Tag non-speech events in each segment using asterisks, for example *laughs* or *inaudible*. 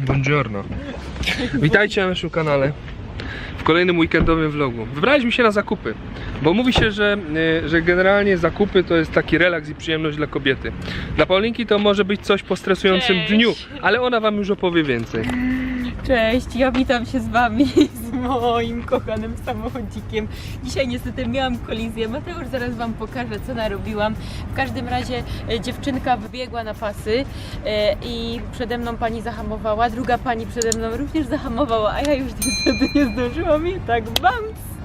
Buongiorno. Witajcie na naszym kanale w kolejnym weekendowym vlogu. Wybraliśmy się na zakupy, bo mówi się, że, y, że generalnie zakupy to jest taki relaks i przyjemność dla kobiety. Dla Paulinki to może być coś po stresującym Cześć. dniu, ale ona wam już opowie więcej. Cześć, ja witam się z Wami, moim kochanym samochodzikiem. Dzisiaj niestety miałam kolizję. Mateusz zaraz Wam pokaże, co narobiłam. W każdym razie e, dziewczynka wybiegła na pasy e, i przede mną pani zahamowała, druga pani przede mną również zahamowała, a ja już niestety nie zdążyłam i tak bams!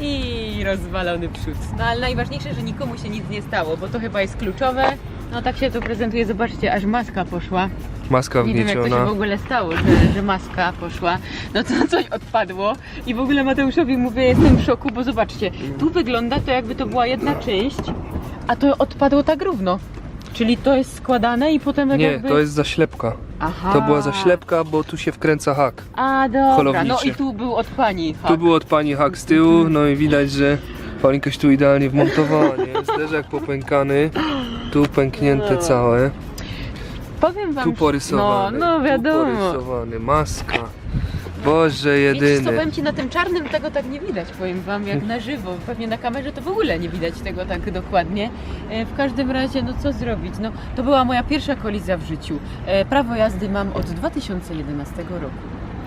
I rozwalony przód. No ale najważniejsze, że nikomu się nic nie stało, bo to chyba jest kluczowe. No tak się to prezentuje, zobaczcie, aż maska poszła. Maska Nie wiem jak to się w wgnieciona. ogóle stało, że, że maska poszła. No to *laughs* coś odpadło i w ogóle Mateuszowi mówię, jestem w szoku, bo zobaczcie, tu wygląda to jakby to była jedna część, a to odpadło tak równo. Czyli to jest składane i potem tak Nie, jakby... to jest zaślepka. Aha. To była zaślepka, bo tu się wkręca hak. A dobra, holowniczy. no i tu był od pani. Tu był od pani hak z tyłu, no i widać, że Paulinka się tu idealnie wmontowała, nie? Zderzak popękany, tu pęknięte całe. Powiem wam... Tu porysowany. No, no wiadomo. Tu porysowany. Maska. Boże Wiecie co, jedyny. powiem Ci, na tym czarnym tego tak nie widać, powiem Wam, jak na żywo. Pewnie na kamerze to w ogóle nie widać tego tak dokładnie. E, W każdym razie, no co zrobić? No, to była moja pierwsza kolizja w życiu. E, Prawo jazdy mam od 2011 roku.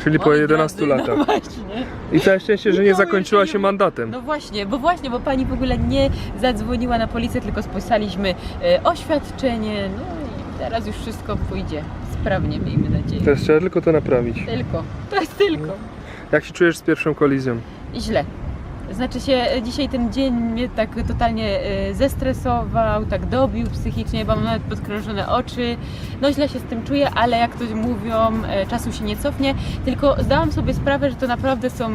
Czyli po Moi 11 drodzy, latach. No właśnie. I całe szczęście, że nie Nikomu zakończyła się nie- mandatem. No właśnie, bo właśnie, bo pani w ogóle nie zadzwoniła na policję, tylko spisaliśmy e, oświadczenie. No teraz już wszystko pójdzie sprawnie, miejmy nadzieję. Teraz trzeba tylko to naprawić. Tylko. To jest tylko. Jak się czujesz z pierwszą kolizją? Źle. Znaczy się, e, dzisiaj ten dzień mnie tak totalnie e, zestresował, tak dobił psychicznie, bo mam nawet podkrążone oczy. No źle się z tym czuję, ale jak to mówią, e, czasu się nie cofnie. Tylko zdałam sobie sprawę, że to naprawdę są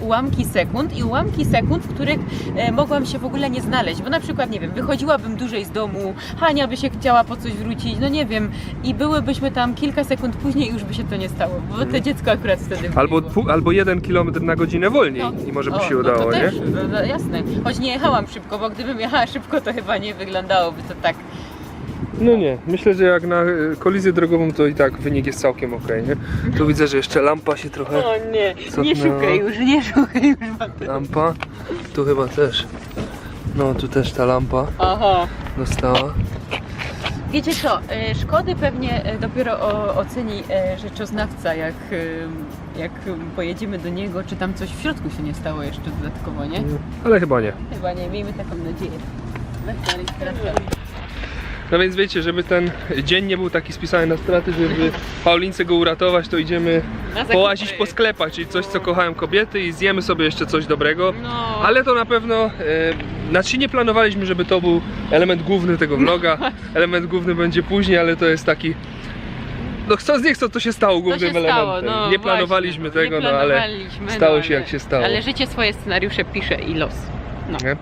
ułamki sekund i ułamki sekund, w których mogłam się w ogóle nie znaleźć. Bo na przykład, nie wiem, wychodziłabym dłużej z domu, Hania by się chciała po coś wrócić, no nie wiem, i byłybyśmy tam kilka sekund później i już by się to nie stało, bo to dziecko akurat wtedy Albo, albo jeden kilometr na godzinę wolniej No. i może by się no udało, to nie? też, no, no, jasne. Choć nie jechałam szybko, bo gdybym jechała szybko, to chyba nie wyglądałoby to tak. No nie, myślę, że jak na y, kolizję drogową to i tak wynik jest całkiem okej, nie? Tu widzę, że jeszcze lampa się trochę... O nie, nie szukaj już, nie szukaj już. Mateusz. Lampa. Tu chyba też. No, tu też ta lampa Aha. dostała. Wiecie co, e, szkody pewnie e, dopiero oceni e, rzeczoznawca, jak, jak pojedziemy do niego, czy tam coś w środku się nie stało jeszcze dodatkowo, nie? Ale chyba nie. Chyba nie, miejmy taką nadzieję. Na. No więc wiecie, żeby ten dzień nie był taki spisany na straty, żeby Paulince go uratować, to idziemy połazić po sklepach, czyli coś, co kochają kobiety i zjemy sobie jeszcze coś dobrego. No, Ale to na pewno, e, znaczy nie planowaliśmy, żeby to był element główny tego vloga. Element główny będzie później, ale to jest taki. No chcąc nie chcąc, to się stało głównym się stało, elementem. no nie planowaliśmy właśnie. tego, nie no ale planowaliśmy, stało no, się ale- jak się stało. Ale życie swoje scenariusze pisze i los. No. Nie?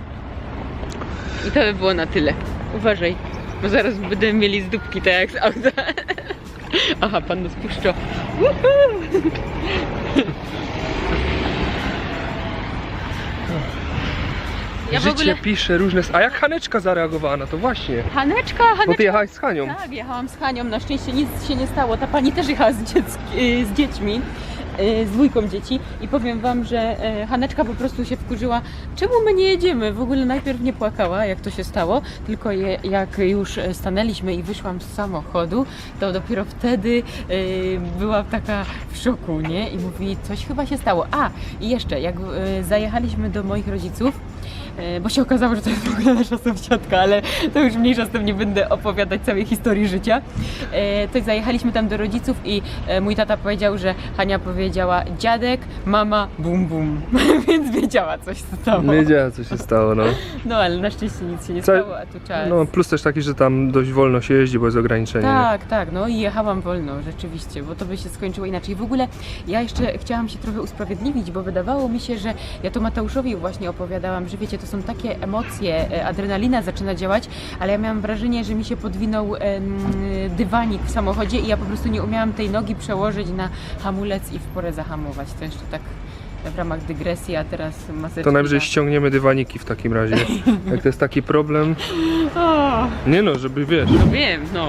I to by było na tyle. Uważaj, bo zaraz będziemy mieli z dupki tak jak z auta. Aha, pan nas puszcza. Ja Życie ogóle... pisze różne. A jak Haneczka zareagowała na to właśnie? Haneczka, Bo ty Haneczka. jechałaś z Hanią. Tak, jechałam z Hanią, na szczęście nic się nie stało. Ta pani też jechała z, dziecki, y, z dziećmi, z dwójką dzieci i powiem wam, że y, Haneczka po prostu się wkurzyła, czemu my nie jedziemy? W ogóle najpierw nie płakała, jak to się stało, tylko je, jak już e, stanęliśmy i wyszłam z samochodu, to dopiero wtedy była taka w szoku, nie? I mówi, coś chyba się stało. A, i jeszcze, jak zajechaliśmy do moich rodziców, E, bo się okazało, że to jest w ogóle nasza sąsiadka, ale to już mniejsza z tym nie będę opowiadać całej historii życia. E, To zajechaliśmy tam do rodziców i e, mój tata powiedział, że Hania powiedziała dziadek, mama, bum bum, *laughs* więc wiedziała coś co stało. Wiedziała co się stało, no. No ale na szczęście nic się nie stało, a tu czas. No plus też taki, że tam dość wolno się jeździ, bo jest ograniczenie. nie? Tak, tak, no i jechałam wolno, rzeczywiście, bo to by się skończyło inaczej. W ogóle ja jeszcze chciałam się trochę usprawiedliwić, bo wydawało mi się, że ja to Mateuszowi właśnie opowiadałam, że wiecie, to są takie emocje, e, adrenalina zaczyna działać, ale ja miałam wrażenie, że mi się podwinął dywanik w samochodzie i ja po prostu nie umiałam tej nogi przełożyć na hamulec i w porę zahamować. To jeszcze tak w ramach dygresji, a teraz maseczki. To najwyżej na- ściągniemy dywaniki w takim razie. *laughs* Jak to jest taki problem, O, nie no, żeby wiesz. no wiem, no.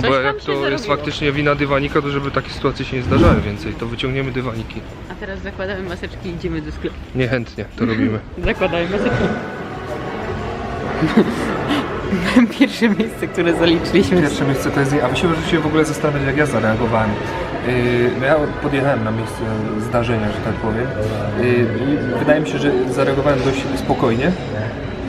Coś Bo tam jak się to jest zarobiło. faktycznie wina dywanika, to żeby takie sytuacje się nie zdarzały więcej, to wyciągniemy dywaniki. A teraz zakładamy maseczki i idziemy do sklepu. Niechętnie to robimy. *laughs* Zakładamy maseczki. *laughs* Pierwsze miejsce, które zaliczyliśmy. Pierwsze miejsce to jest, a wy się możecie w ogóle zastanawiać jak ja zareagowałem. Yy, no ja podjechałem na miejsce zdarzenia, że tak powiem. Yy, i wydaje mi się, że zareagowałem dość spokojnie.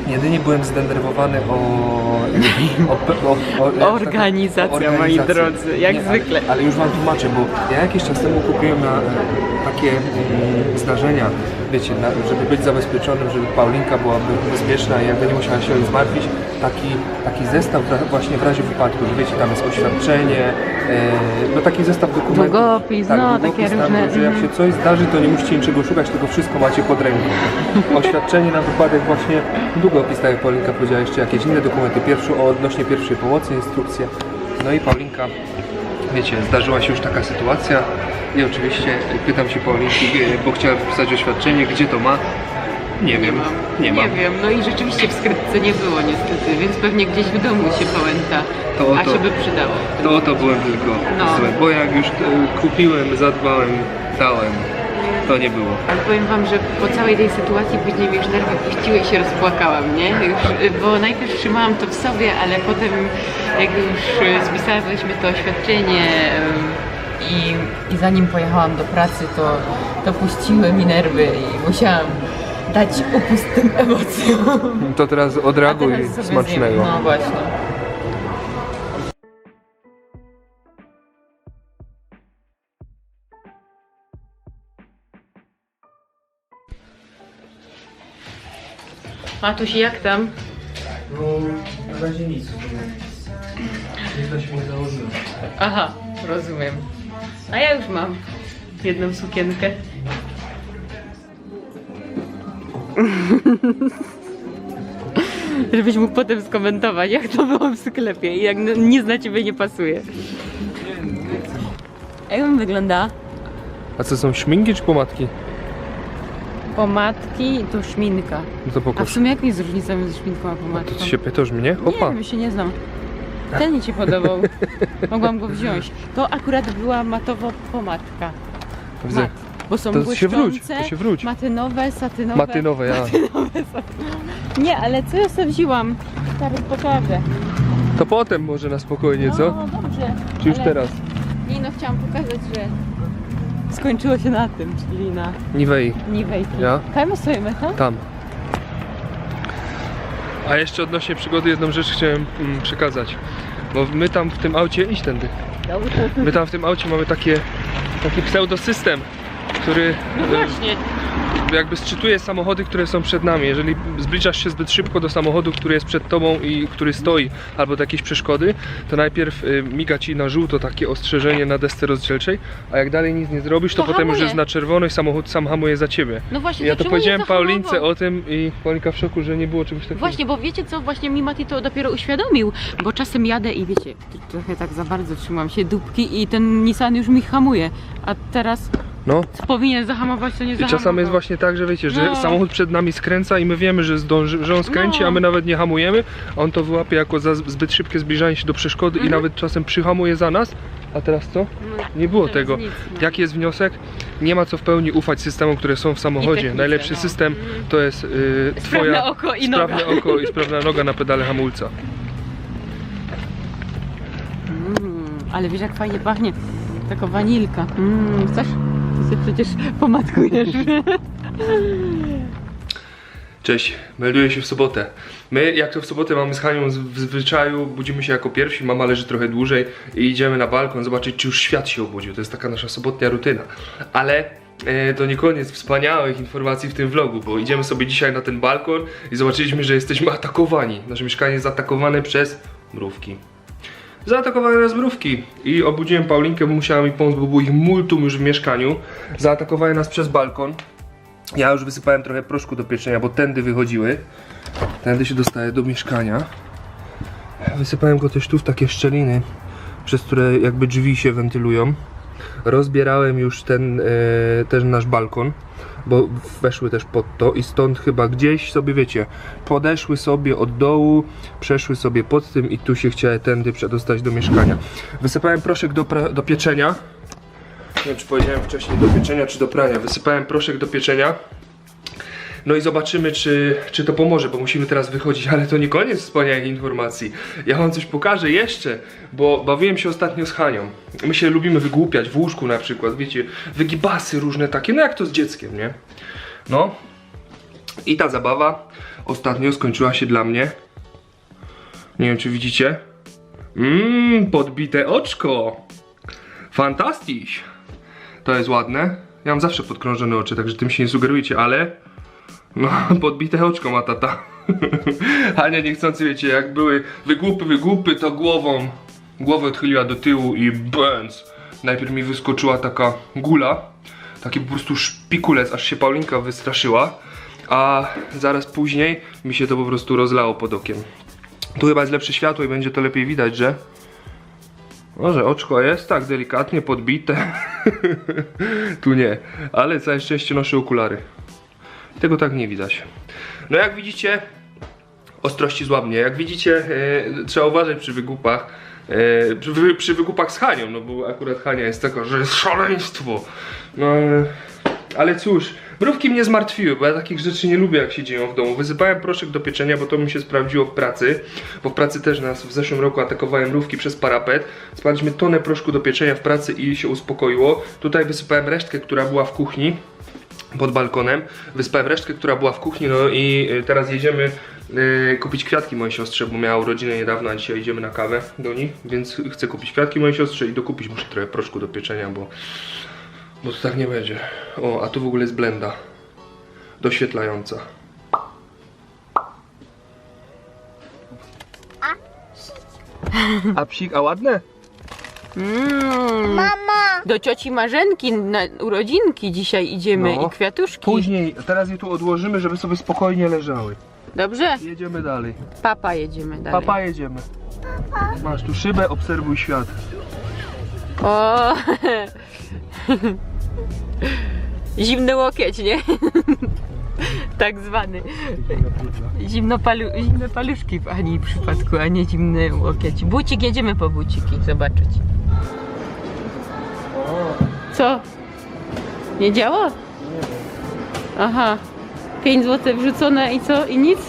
Jedynie byłem zdenerwowany o... *laughs* o, o, o, o Organizacja, moi drodzy, jak ale- zwykle. Ale, już wam tłumaczę, bo ja jakiś czas temu kupiłem na e, takie mm, zdarzenia, wiecie, na, żeby być zabezpieczonym, żeby Paulinka była be- bezpieczna i jakby nie musiała się zmartwić, taki, taki zestaw właśnie w razie wypadku, że wiecie, tam jest oświadczenie, e, no taki zestaw dokumentów. Długopis, no, takie tam, różne, Że jak mhm. się coś zdarzy, to nie musicie niczego szukać, tylko wszystko macie pod ręką. *laughs* Oświadczenie na wypadek właśnie, długopis, tak jak Paulinka powiedziała, jeszcze jakieś inne dokumenty, pierwszy, o odnośnie pierwszej pomocy, instrukcje. No i Paulinka, wiecie, zdarzyła się już taka sytuacja i oczywiście pytam się Paulinki, e, bo chciałem wpisać oświadczenie, gdzie to ma? Nie wiem, nie ma. Nie wiem, no i rzeczywiście w skrytce nie było niestety, więc pewnie gdzieś w domu się pamięta. To A oto. się by przydało. To to byłem tylko No. zły, bo jak już e, kupiłem, zadbałem, dałem, to nie było. Ale powiem wam, że po całej tej sytuacji później mi już nerwy puściły i się rozpłakałam, nie? Już, y, bo najpierw trzymałam to w sobie, ale potem jak już y, spisałyśmy to oświadczenie i, i zanim pojechałam do pracy, to, to puściły mi nerwy i musiałam dać upust tym emocjom. To teraz A odreaguj teraz sobie smacznego. Zjem. No właśnie. Matuś, jak tam? No, na razie nic. Da się nie założyłem. Aha, rozumiem. A ja już mam jedną sukienkę. *laughs* Żebyś mógł potem skomentować, jak to było w sklepie i jak nic na ciebie nie pasuje. Jak on wygląda? A co są śminki czy pomadki? Pomadki to szminka. No to A w pokaż. sumie jaka jest różnica między szminką a pomadką? To ty się pytasz mnie? Hopa. Nie wiem, się nie znam. Ten mi się podobał. *laughs* Mogłam go wziąć. To akurat była matowo pomadka. Widzę. Mat. Bo są To się wróć, błyszczące, to się wróć. matynowe, satynowe. Matynowe, ja. Nie, ale co ja sobie wzięłam? Teraz pokażę. To potem może na spokojnie, co? No dobrze. Czy już ale- teraz? Nie no, chciałam pokazać, że skończyło się na tym, czyli na Niwei, Nivejki. Ja? Kajmy stoimy, to? tam. A jeszcze odnośnie przygody jedną rzecz chciałem mm, przekazać. Bo my tam w tym aucie, idź tędy. My tam w tym aucie mamy takie, taki pseudosystem, który No e, właśnie. jakby sczytuje samochody, które są przed nami. Jeżeli zbliżasz się zbyt szybko do samochodu, który jest przed tobą i który stoi, albo do jakiejś przeszkody, to najpierw y, miga ci na żółto takie ostrzeżenie na desce rozdzielczej, a jak dalej nic nie zrobisz, to, To potem już jest na czerwono i samochód sam hamuje za ciebie. No właśnie, Ja to powiedziałem? Paulince o tym i Paulinka w szoku, że nie było czegoś takiego. Właśnie, bo wiecie co, właśnie mi Mati to dopiero uświadomił, bo czasem jadę i wiecie, trochę tak za bardzo trzymam się dupki i ten Nissan już mi hamuje, a teraz No. powinien zahamować, to nie I zahamował. czasami jest właśnie tak, że wiecie, że No. samochód przed nami skręca i my wiemy, że, zdąży, że on skręci, No. a my nawet nie hamujemy, a on to wyłapie jako za zbyt szybkie zbliżanie się do przeszkody Mhm. i nawet czasem przyhamuje za nas, a teraz co? No, Nie było tego. nic, no. Jaki jest wniosek? Nie ma co w pełni ufać systemom, które są w samochodzie. technice, Najlepszy no. system Mhm. to jest y, Sprawne twoja oko i noga. sprawne oko i sprawna noga na pedale hamulca. Mm, ale wiesz jak fajnie pachnie, taka wanilka. Mm, chcesz? Ty się przecież pomadkujesz. Cześć, melduję się w sobotę. My, jak to w sobotę mamy z Hanią w zwyczaju, budzimy się jako pierwsi, mama leży trochę dłużej i idziemy na balkon zobaczyć, czy już świat się obudził. To jest taka nasza sobotnia rutyna. Ale e, to nie koniec wspaniałych informacji w tym vlogu, bo idziemy sobie dzisiaj na ten balkon i zobaczyliśmy, że jesteśmy atakowani. Nasze mieszkanie jest zaatakowane przez mrówki. Zaatakowały nas mrówki i obudziłem Paulinkę, bo musiała mi pomóc, bo było ich multum już w mieszkaniu. Zaatakowały nas przez balkon. Ja już wysypałem trochę proszku do pieczenia, bo tędy wychodziły. Tędy się dostaje do mieszkania. Wysypałem go też tu w takie szczeliny, przez które jakby drzwi się wentylują. Rozbierałem już ten, e, ten nasz balkon, bo weszły też pod to i stąd chyba gdzieś sobie, wiecie, podeszły sobie od dołu, przeszły sobie pod tym i tu się chciały tędy przedostać do mieszkania. Wysypałem proszek do, do pieczenia. Nie wiem, czy powiedziałem wcześniej do pieczenia, czy do prania. Wysypałem proszek do pieczenia. No i zobaczymy, czy, czy to pomoże, bo musimy teraz wychodzić, ale to nie koniec wspaniałych informacji. Ja wam coś pokażę jeszcze, bo bawiłem się ostatnio z Hanią. My się lubimy wygłupiać w łóżku na przykład, wiecie, wygibasy różne takie, no jak to z dzieckiem, nie? No. I ta zabawa ostatnio skończyła się dla mnie. Nie wiem, czy widzicie. Mmm, podbite oczko. Fantastyś. To jest ładne. Ja mam zawsze podkrążone oczy, także tym się nie sugerujcie, ale... No, *laughs* podbite oczko ma tata. *laughs* Hania niechcący, wiecie, jak były wygłupy, wygłupy, to głową, głowę odchyliła do tyłu i bęc. Najpierw mi wyskoczyła taka gula, taki po prostu szpikulec, aż się Paulinka wystraszyła, a zaraz później mi się to po prostu rozlało pod okiem. Tu chyba jest lepsze światło i będzie to lepiej widać, że... Może oczko jest tak delikatnie podbite. *laughs* tu nie, ale całe szczęście noszę okulary. Tego tak nie widać. No jak widzicie, ostrości złamnie. Jak widzicie, e, trzeba uważać przy wygupach. E, przy, przy wygupach z Hanią, no bo akurat Hania jest taka, że jest szaleństwo. No ale, ale cóż, mrówki mnie zmartwiły, bo ja takich rzeczy nie lubię jak się dzieją w domu. Wysypałem proszek do pieczenia, bo to mi się sprawdziło w pracy. Bo w pracy też nas w zeszłym roku atakowały mrówki przez parapet. Spaliśmy tonę proszku do pieczenia w pracy i się uspokoiło. Tutaj wysypałem resztkę, która była w kuchni pod balkonem. Wyspałem resztkę, która była w kuchni, no i y, teraz jedziemy y, kupić kwiatki mojej siostrze, bo miała urodziny niedawno, a dzisiaj idziemy na kawę do nich, więc chcę kupić kwiatki mojej siostrze i dokupić muszę trochę proszku do pieczenia, bo, bo to tak nie będzie. O, a tu w ogóle jest blenda doświetlająca. A psik, a ładne? Mm, Mama! do cioci Marzenki na urodzinki dzisiaj idziemy No. i kwiatuszki. Później, teraz je tu odłożymy, żeby sobie spokojnie leżały. Dobrze? Jedziemy dalej. Papa jedziemy dalej. Papa, jedziemy. Masz tu szybę, obserwuj świat. O! *laughs* Zimny łokieć, nie? *laughs* tak zwany. Zimno palu, zimne paluszki w Ani przypadku, a nie zimny łokieć. Bucik, jedziemy po buciki zobaczyć. Co? Nie działa? Aha. 5 zł wrzucone i co? I nic?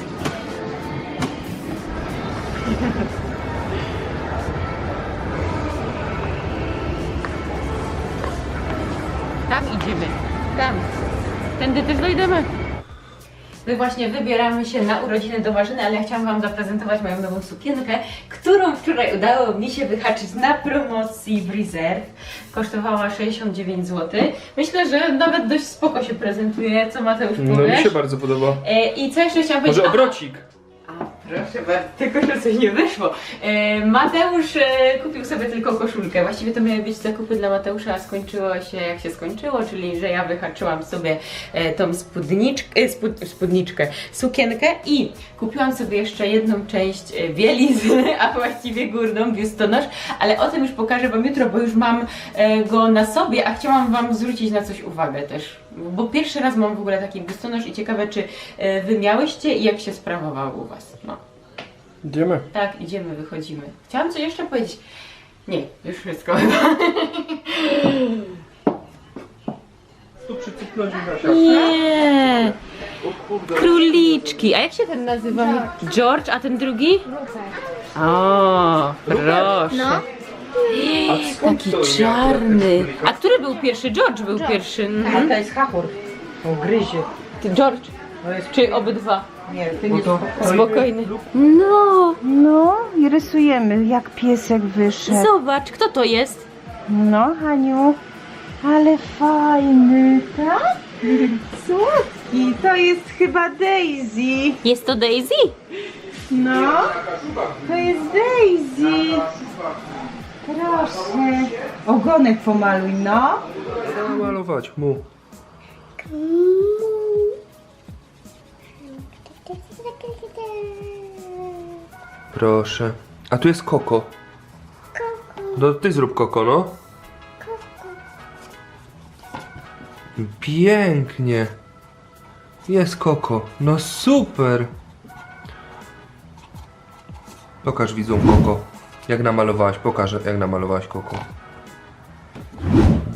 Tam idziemy. Tam. Tędy też dojdziemy. My właśnie wybieramy się na urodziny do Marzyny, ale ja chciałam Wam zaprezentować moją nową sukienkę, którą wczoraj udało mi się wyhaczyć na promocji w Reserve. Kosztowała 69 zł. Myślę, że nawet dość spoko się prezentuje, co Mateusz No mi powiesz. się bardzo podoba. E, I co jeszcze chciałam powiedzieć? Może obrocik. Proszę bardzo, tylko że coś nie wyszło. E, Mateusz e, kupił sobie tylko koszulkę. Właściwie to miały być zakupy dla Mateusza, a skończyło się jak się skończyło, czyli że ja wyhaczyłam sobie e, tą spódniczkę, spód, spódniczkę, sukienkę i kupiłam sobie jeszcze jedną część bielizny, *laughs* a właściwie górną biustonosz, ale o tym już pokażę Wam jutro, bo już mam go na sobie, a chciałam Wam zwrócić na coś uwagę też. Bo pierwszy raz mam w ogóle taki biustonosz i ciekawe, czy e, Wy miałyście i jak się sprawował u Was. No. Idziemy. Tak, idziemy, wychodzimy. Chciałam coś jeszcze powiedzieć. Nie, już wszystko. Tu przycupnąć Nie! Króliczki. A jak się ten nazywa? George, a ten drugi? O, proszę. No. Taki czarny. A który był pierwszy? George był pierwszy. A Mhm. to jest. On gryzie. Ty, George. To jest... Czy obydwa? Nie, ty nie to Spokojny. No, No i rysujemy, jak piesek wyszedł. zobacz, kto to jest? No, Haniu, ale fajny, tak? Słodki, to jest chyba Daisy. Jest to Daisy? No, to jest Daisy. Proszę. Ogonek pomaluj, no. malować mu. Proszę. A tu jest koko. No ty zrób koko, no. Pięknie. Jest koko. No super. Pokaż widzom koko. Jak namalowałaś, pokaż jak namalowałaś koko.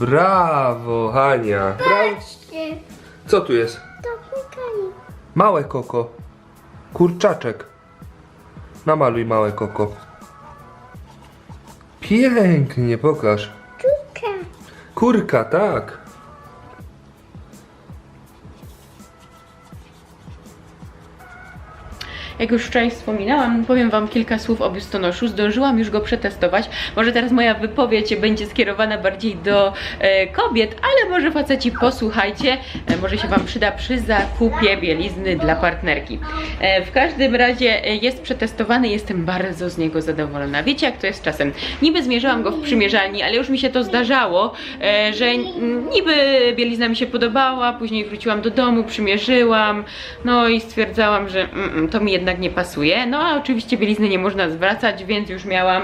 Brawo, Hania. Brawo. Co tu jest? Małe koko. Kurczaczek. Namaluj małe koko. Pięknie, pokaż. Kurka, tak. Jak już wczoraj wspominałam, powiem Wam kilka słów o biustonoszu. Zdążyłam już go przetestować. Może teraz moja wypowiedź będzie skierowana bardziej do e, kobiet, ale może faceci posłuchajcie. E, może się Wam przyda przy zakupie bielizny dla partnerki. E, w każdym razie e, jest przetestowany, jestem bardzo z niego zadowolona. Wiecie jak to jest czasem? Niby zmierzyłam go w przymierzalni, ale już mi się to zdarzało, e, że niby bielizna mi się podobała, później wróciłam do domu, przymierzyłam, no i stwierdzałam, że mm, mm, to mi jednak nie pasuje. No a oczywiście bielizny nie można zwracać, więc już miałam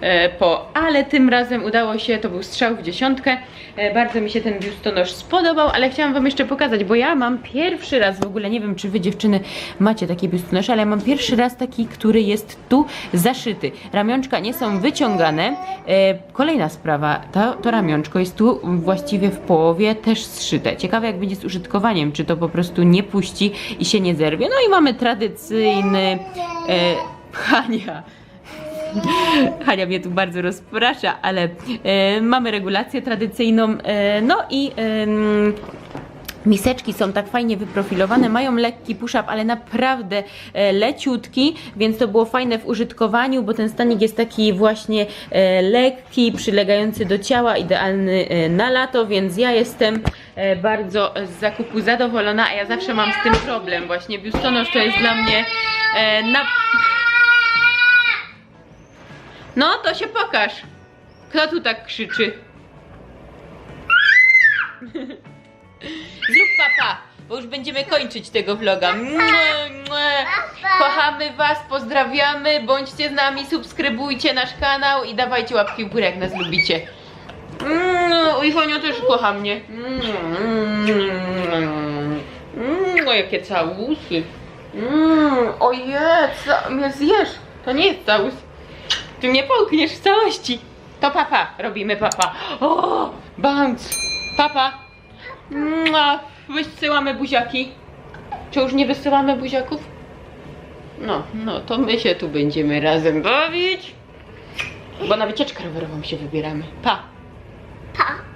e, po, ale tym razem udało się, to był strzał w dziesiątkę. E, bardzo mi się ten biustonosz spodobał, ale chciałam Wam jeszcze pokazać, bo ja mam pierwszy raz w ogóle, nie wiem czy Wy dziewczyny macie takie biustonosze, ale ja mam pierwszy raz taki, który jest tu zaszyty. Ramionczka nie są wyciągane. E, kolejna sprawa, to, to ramionczko jest tu właściwie w połowie też zszyte. Ciekawe jak będzie z użytkowaniem, czy to po prostu nie puści i się nie zerwie. No i mamy tradycyjny e, Hania. Mnie tu bardzo rozprasza, ale e, mamy regulację tradycyjną. E, no i em, Miseczki są tak fajnie wyprofilowane, mają lekki push-up, ale naprawdę e, leciutki, więc to było fajne w użytkowaniu, bo ten stanik jest taki właśnie e, lekki, przylegający do ciała, idealny e, na lato, więc ja jestem bardzo z zakupu zadowolona, a ja zawsze mam z tym problem. Właśnie biustonosz to jest dla mnie na... No, to się pokaż. Kto tu tak krzyczy? Zrób papa, bo już będziemy kończyć tego vloga. Mua, mua. Kochamy was, pozdrawiamy, bądźcie z nami, subskrybujcie nasz kanał i dawajcie łapki w górę, jak nas lubicie. Mm, I Fonio też kocha mnie. O jakie całusy. Mm, ojej, ca- mnie zjesz. To nie jest całus. Ty mnie połkniesz w całości. To papa, robimy papa. O, bounce. Papa. Mua, Wysyłamy buziaki. Czy już nie wysyłamy buziaków? No, no to my się tu będziemy razem bawić. Bo na wycieczkę rowerową się wybieramy. Pa! Pa.